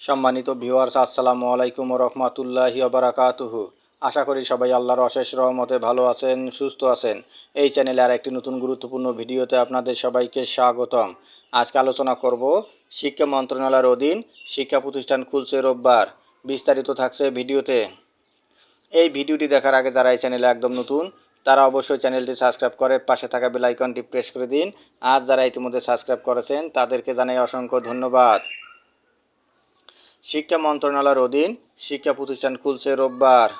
সম্মানিত ভিউয়ার্স, আসসালামু আলাইকুম রহমতুল্লাহি বারাকাতুহু। আশা করি সবাই আল্লাহর অশেষ রহমতে ভালো আছেন, সুস্থ আছেন। এই চ্যানেলে আর একটি নতুন গুরুত্বপূর্ণ ভিডিওতে আপনাদের সবাইকে স্বাগতম। আজকে আলোচনা করব শিক্ষা মন্ত্রণালয়ের অধীন শিক্ষা প্রতিষ্ঠান খুলছে রোববার। বিস্তারিত থাকছে ভিডিওতে। এই ভিডিওটি দেখার আগে যারা এই চ্যানেলে একদম নতুন, তারা অবশ্যই চ্যানেলটি সাবস্ক্রাইব করে পাশে থাকা বেল আইকনটি প্রেস করে দিন। আর যারা ইতিমধ্যে সাবস্ক্রাইব করেছেন, তাদেরকে জানাই অসংখ্য ধন্যবাদ। শিক্ষা মন্ত্রণালয়ের অধীন শিক্ষা প্রতিষ্ঠান খুলছে রোববার।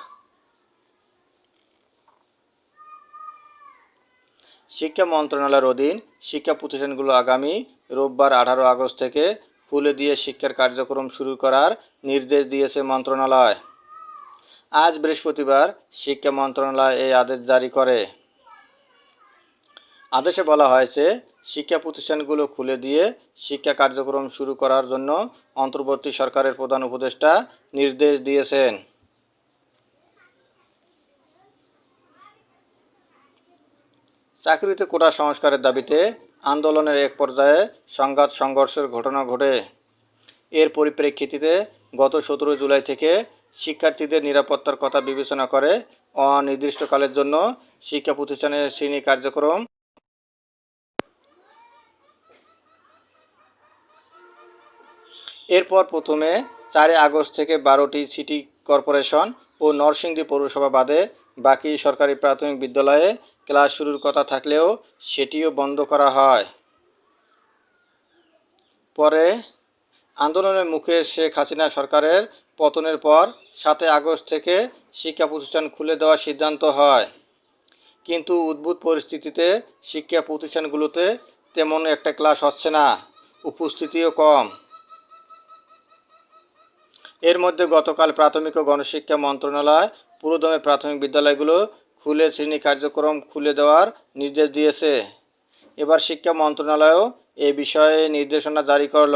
শিক্ষা মন্ত্রণালয়ের অধীন শিক্ষা প্রতিষ্ঠানগুলো আগামী রোববার আঠারো আগস্ট থেকে খুলে দিয়ে শিক্ষার কার্যক্রম শুরু করার নির্দেশ দিয়েছে মন্ত্রণালয়। আজ বৃহস্পতিবার শিক্ষা মন্ত্রণালয় এই আদেশ জারি করে। আদেশে বলা হয়েছে শিক্ষা প্রতিষ্ঠানগুলো খুলে দিয়ে শিক্ষা কার্যক্রম শুরু করার জন্য অন্তর্বর্তী সরকারের প্রধান উপদেষ্টা নির্দেশ দিয়েছেন। চাকরিতে কোটা সংস্কারের দাবিতে আন্দোলনের এক পর্যায়ে সংঘাত সংঘর্ষের ঘটনা ঘটে। এর পরিপ্রেক্ষিতে গত সতেরো জুলাই থেকে শিক্ষার্থীদের নিরাপত্তার কথা বিবেচনা করে অনির্দিষ্টকালের জন্য শিক্ষা প্রতিষ্ঠানের শ্রেণি কার্যক্রম এরপর প্রথমে চারই আগস্ট থেকে বারোটি সিটি কর্পোরেশন ও নরসিংদী পৌরসভা বাদে বাকি সরকারি প্রাথমিক বিদ্যালয়ে ক্লাস শুরুর কথা থাকলেও সেটিও বন্ধ করা হয়। পরে আন্দোলনের মুখে শেখ হাসিনা সরকারের পতনের পর সাতই আগস্ট থেকে শিক্ষা প্রতিষ্ঠান খুলে দেওয়ার সিদ্ধান্ত হয়। কিন্তু উদ্ভুত পরিস্থিতিতে শিক্ষা প্রতিষ্ঠানগুলোতে তেমন একটা ক্লাস হচ্ছে না, উপস্থিতিও কম। এর মধ্যে গতকাল প্রাথমিক ও গণশিক্ষা মন্ত্রণালয় পুরোদমে প্রাথমিক বিদ্যালয়গুলো খুলে শ্রেণি কার্যক্রম খুলে দেওয়ার নির্দেশ দিয়েছে। এবার শিক্ষা মন্ত্রণালয়ও এ বিষয়ে নির্দেশনা জারি করল।